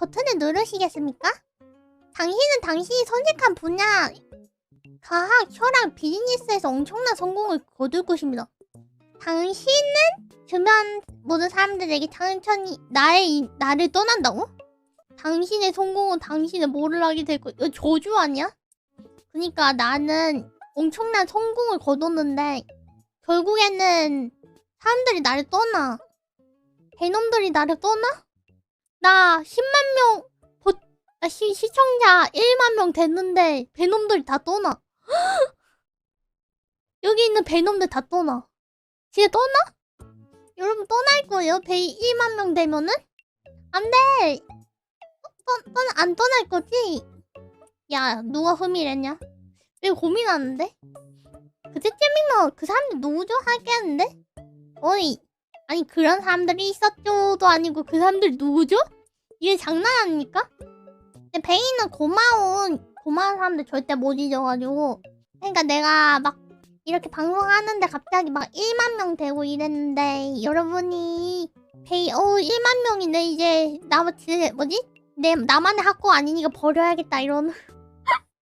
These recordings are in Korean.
버튼을 누르시겠습니까? 당신은 당신이 선택한 분야 과학, 혈학, 비즈니스에서 엄청난 성공을 거둘 것입니다. 당신은 주변 모든 사람들에게 천천히 나의 이- 나를 떠난다고? 당신의 성공은 당신의 뭐를 하게 될 거? 이거 저주 아니야? 그니까 나는 엄청난 성공을 거뒀는데 결국에는 사람들이 나를 떠나. 배놈들이 나를 떠나? 나 10만 명, 보, 나 시, 시청자 1만 명 됐는데 배놈들이 다 떠나. 여기 있는 배놈들 다 떠나. 진짜 떠나? 여러분 떠날 거예요? 배 1만 명 되면은? 안 돼! 떠, 떠, 안 떠날 거지? 야, 누가 흠이랬냐? 왜 고민하는데? 그때쯤이면 그 사람들 누구죠? 하겠는데? 어이, 아니 그런 사람들이 있었죠도 아니고 그 사람들 누구죠? 이게 장난 아닙니까? 근데 베이는 고마운 고마운 사람들 절대 못 잊어가지고 그러니까 내가 막 이렇게 방송하는데 갑자기 막 1만 명 되고 이랬는데 여러분이 베이 어 1만 명이네 이제 나 지- 뭐지? 내 나만의 학고 아니니까 버려야겠다 이런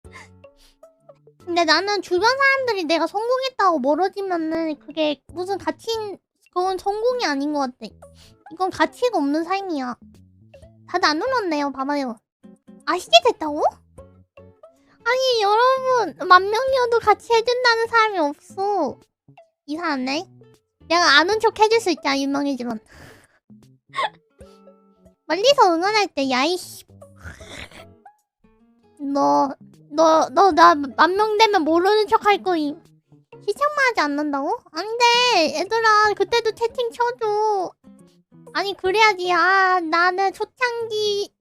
근데 나는 주변 사람들이 내가 성공했다고 멀어지면은 그게 무슨 가치 있- 그건 성공이 아닌 것 같아. 이건 가치가 없는 삶이야. 다들 안 눌렀네요. 봐봐요. 아시게 됐다고? 아니 여러분 만 명이어도 같이 해준다는 사람이 없어. 이상하네. 내가 아는 척 해줄 수 있잖아 유명해지면. 멀리서 응원할 때 야이씨. 너 너 너 나 만 명 되면 모르는 척 할 거임. 시청만 하지 않는다고? 안 돼! 얘들아, 그때도 채팅 쳐줘. 아니, 그래야지. 아, 나는 초창기,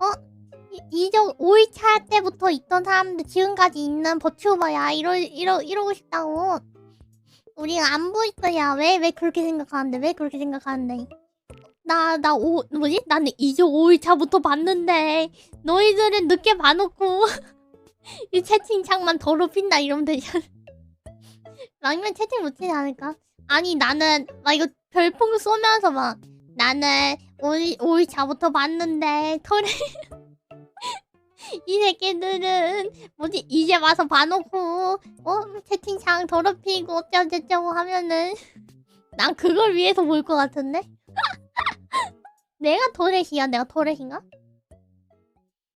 어? 이- 이적 5일차 때부터 있던 사람들 지금까지 있는 버튜버야. 이러, 이러, 이러고 싶다고. 우리가 안 보이더야. 왜, 왜 그렇게 생각하는데? 왜 그렇게 생각하는데? 나, 나, 오, 뭐지? 나는 이적 5일차부터 봤는데, 너희들은 늦게 봐놓고, 이 채팅창만 더럽힌다 이러면 되잖아. 아니면 채팅 못하지 않을까? 아니 나는 막 이거 별풍 쏘면서 막 나는 올, 올 차부터 봤는데 털에 이 새끼들은 뭐지 이제 와서 봐놓고 어 채팅창 더럽히고 어쩌고저쩌고 하면은 난 그걸 위해서 볼 것 같은데? 내가 토렛이야 내가 토렛인가?